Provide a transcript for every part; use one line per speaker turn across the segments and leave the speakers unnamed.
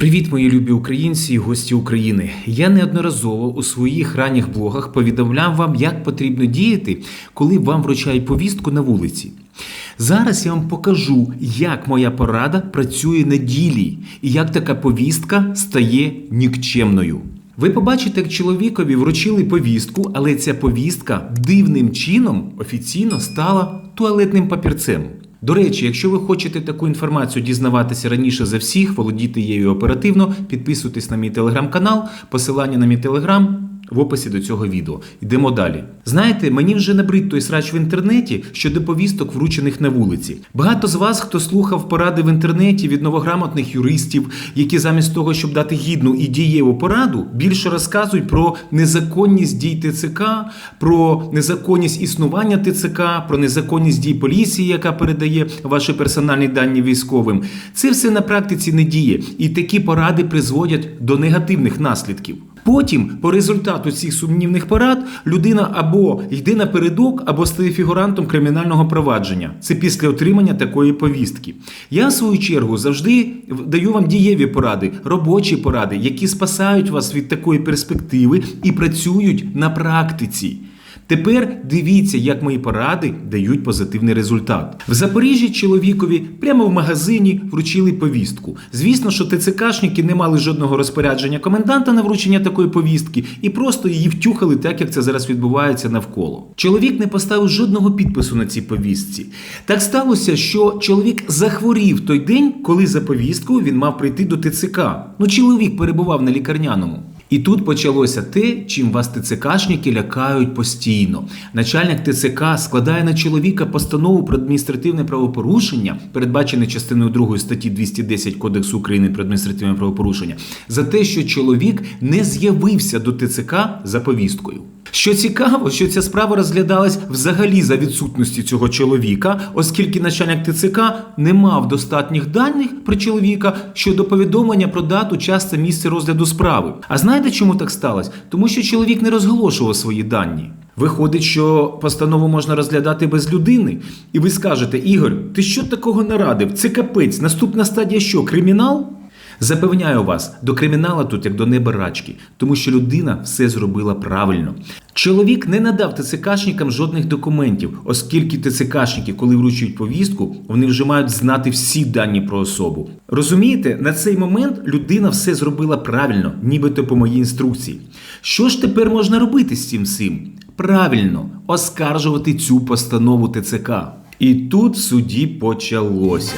Привіт, мої любі українці і гості України. Я неодноразово у своїх ранніх блогах повідомляв вам, як потрібно діяти, коли вам вручають повістку на вулиці. Зараз я вам покажу, як моя порада працює на ділі і як така повістка стає нікчемною. Ви побачите, як чоловікові вручили повістку, але ця повістка дивним чином офіційно стала туалетним папірцем. До речі, якщо ви хочете таку інформацію дізнаватися раніше за всіх, володіти її оперативно, підписуйтесь на мій телеграм-канал, посилання на мій телеграм в описі до цього відео. Йдемо далі. Знаєте, мені вже набрид той срач в інтернеті щодо повісток, вручених на вулиці. Багато з вас, хто слухав поради в інтернеті від новограмотних юристів, які замість того, щоб дати гідну і дієву пораду, більше розказують про незаконність дій ТЦК, про незаконність існування ТЦК, про незаконність дій поліції, яка передає ваші персональні дані військовим. Це все на практиці не діє, і такі поради призводять до негативних наслідків. Потім, по результату цих сумнівних порад, людина або йде напередок, або стає фігурантом кримінального провадження. Це після отримання такої повістки. Я, в свою чергу, завжди даю вам дієві поради, робочі поради, які спасають вас від такої перспективи і працюють на практиці. Тепер дивіться, як мої поради дають позитивний результат. В Запоріжжі чоловікові прямо в магазині вручили повістку. Звісно, що ТЦКшники не мали жодного розпорядження коменданта на вручення такої повістки і просто її втюхали, так як це зараз відбувається навколо. Чоловік не поставив жодного підпису на цій повістці. Так сталося, що чоловік захворів той день, коли за повісткою він мав прийти до ТЦК. Ну, чоловік перебував на лікарняному. І тут почалося те, чим вас ТЦКшники лякають постійно. Начальник ТЦК складає на чоловіка постанову про адміністративне правопорушення, передбачене частиною 2 статті 210 Кодексу України про адміністративне правопорушення, за те, що чоловік не з'явився до ТЦК за повісткою. Що цікаво, що ця справа розглядалась взагалі за відсутності цього чоловіка, оскільки начальник ТЦК не мав достатніх даних про чоловіка щодо повідомлення про дату, час та місце розгляду справи. А знаєте, чому так сталося? Тому що чоловік не розголошував свої дані. Виходить, що постанову можна розглядати без людини, і ви скажете, Ігор, ти що такого нарадив? Це капець. Наступна стадія що? Кримінал? Запевняю вас, до кримінала тут як до неба рачки, тому що людина все зробила правильно. Чоловік не надав ТЦКшникам жодних документів, оскільки ТЦКшники, коли вручують повістку, вони вже мають знати всі дані про особу. Розумієте, на цей момент людина все зробила правильно, нібито по моїй інструкції. Що ж тепер можна робити з цим всім? Правильно, оскаржувати цю постанову ТЦК. І тут в суді почалося.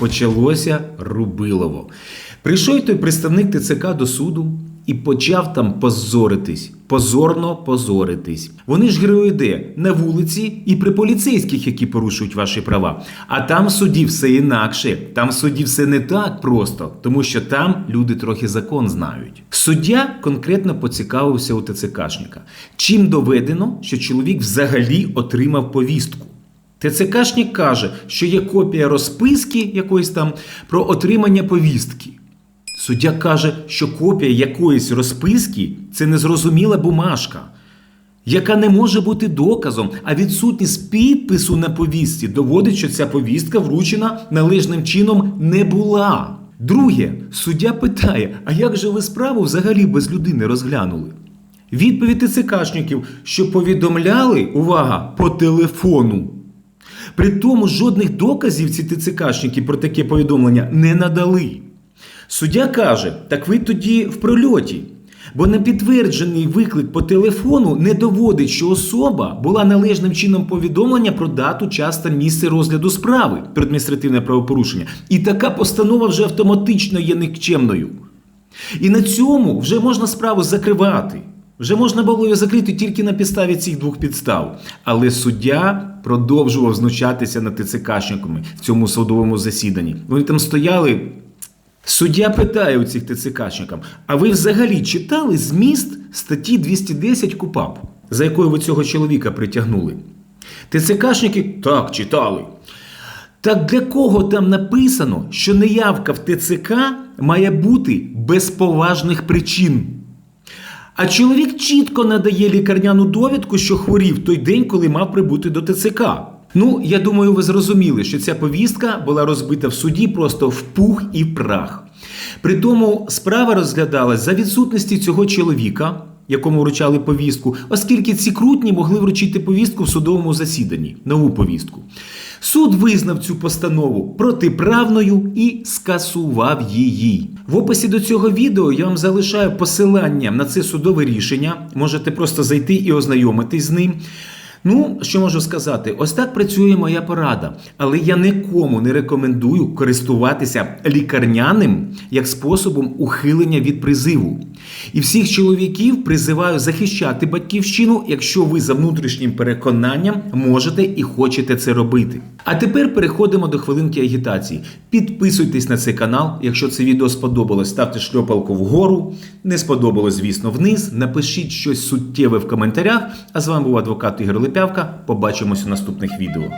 Почалося Рубилово. Прийшов той представник ТЦК до суду і почав там позоритись, позорно позоритись. Вони ж герої де? На вулиці і при поліцейських, які порушують ваші права. А там в суді все інакше. Там в суді все не так просто, тому що там люди трохи закон знають. Суддя конкретно поцікавився у ТЦКшника. Чим доведено, що чоловік взагалі отримав повістку. ТЦКшник каже, що є копія розписки якоїсь там про отримання повістки. Суддя каже, що копія якоїсь розписки це незрозуміла бумажка, яка не може бути доказом, а відсутність підпису на повістці доводить, що ця повістка вручена належним чином не була. Друге, суддя питає: а як же ви справу взагалі без людини розглянули? Відповідь ТЦКшників, що повідомляли, увага, по телефону. При тому жодних доказів ці ТЦКшники про таке повідомлення не надали. Суддя каже: так ви тоді в прольоті. Бо непідтверджений виклик по телефону не доводить, що особа була належним чином повідомлення про дату, час та місце розгляду справи про адміністративне правопорушення. І така постанова вже автоматично є никчемною. І на цьому вже можна справу закривати. Вже можна було її закрити тільки на підставі цих двох підстав. Але суддя продовжував знущатися над ТЦКшниками в цьому судовому засіданні. Вони там стояли. Суддя питає у цих ТЦКшників, а ви взагалі читали зміст статті 210 КУПАП, за якою ви цього чоловіка притягнули? ТЦКшники так читали. Так для кого там написано, що неявка в ТЦК має бути без поважних причин? А чоловік чітко надає лікарняну довідку, що хворів той день, коли мав прибути до ТЦК. Ну, я думаю, ви зрозуміли, що ця повістка була розбита в суді просто в пух і прах. При тому справа розглядалась за відсутності цього чоловіка, якому вручали повістку, оскільки ці крутні могли вручити повістку в судовому засіданні, нову повістку. Суд визнав цю постанову протиправною і скасував її. В описі до цього відео я вам залишаю посилання на це судове рішення. Можете просто зайти і ознайомитись з ним. Ну, що можу сказати, ось так працює моя порада, але я нікому не рекомендую користуватися лікарняним як способом ухилення від призиву. І всіх чоловіків призиваю захищати батьківщину, якщо ви за внутрішнім переконанням можете і хочете це робити. А тепер переходимо до хвилинки агітації. Підписуйтесь на цей канал. Якщо це відео сподобалось, ставте шльопалку вгору. Не сподобалось, звісно, вниз. Напишіть щось суттєве в коментарях. А з вами був адвокат Ігор Липявка. Побачимось у наступних відео.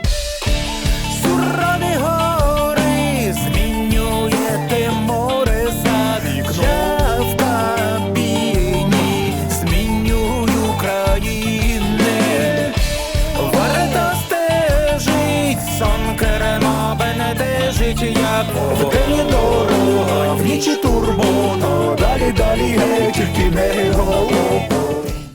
Бенедежить, як вдень дорога, внічі турбота, далі, далі, тільки не голова.